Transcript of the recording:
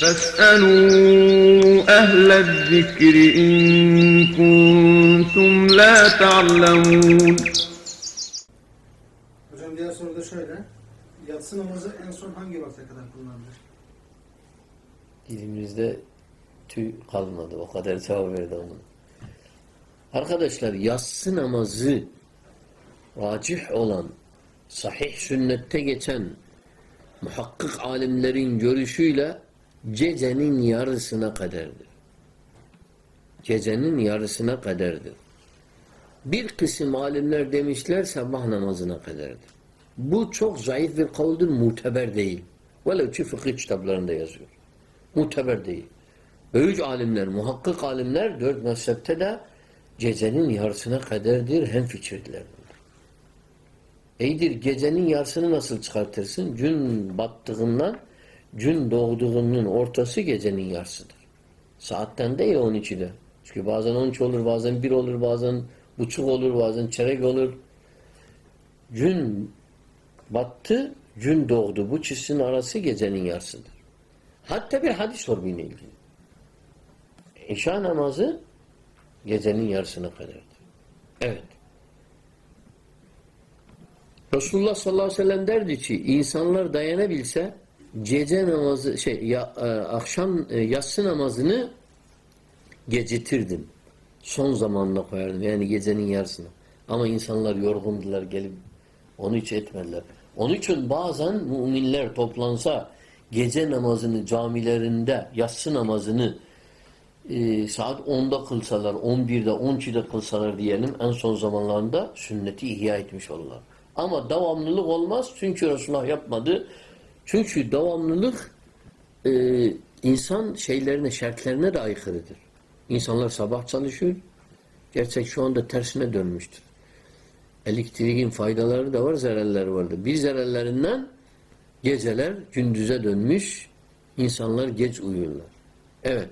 فاسألوا أهل الذكر إن كنتم لا تعلمون Hocam diğer soru da şöyle. Yatsı namazı en son hangi vakte kadar kılınabilir? Dilimizde tüy kalmadı. O kadar cevap verdi onu. Arkadaşlar yatsı namazı racih olan sahih sünnette geçen muhakkik alimlerin görüşüyle gecenin yarısına kadardır. Gecenin yarısına kadardır. Bir kısım alimler demişler sabah namazına kadardır. Bu çok zayıf bir kavuldur, muteber değil. Velev ki fıkıh kitaplarında yazıyor. Muteber değil. Büyük alimler, muhakkik alimler dört mezhepte de gecenin yarısına kadardır hem fikirdiler. İyidir gecenin yarısını nasıl çıkartırsın? Gün battığından gün doğduğunun ortası gecenin yarısıdır. Saatten değil 12'de. Çünkü bazen 12 olur, bazen 1 olur, bazen buçuk olur, bazen çeyrek olur. Gün battı, gün doğdu. Bu çizginin arası gecenin yarısıdır. Hatta bir hadis var bununla ilgili. İşa namazı gecenin yarısına kadardır. Evet. Resulullah sallallahu aleyhi ve sellem derdi ki insanlar dayanabilse gece namazı şey ya, e, akşam e, yatsı namazını gecitirdim. Son zamanına koyardım. Yani gecenin yarısına. Ama insanlar yorgundular gelip onu hiç etmediler. Onun için bazen müminler toplansa gece namazını camilerinde yatsı namazını e, saat 10'da kılsalar, 11'de, 12'de kılsalar diyelim en son zamanlarında sünneti ihya etmiş olurlar. Ama devamlılık olmaz çünkü Resulullah yapmadı. Çünkü devamlılık e, insan şeylerine, şartlarına da aykırıdır. İnsanlar sabah çalışıyor. Gerçek şu anda tersine dönmüştür. Elektriğin faydaları da var, zararları vardır. Bir zararlarından geceler gündüze dönmüş, insanlar geç uyuyorlar. Evet.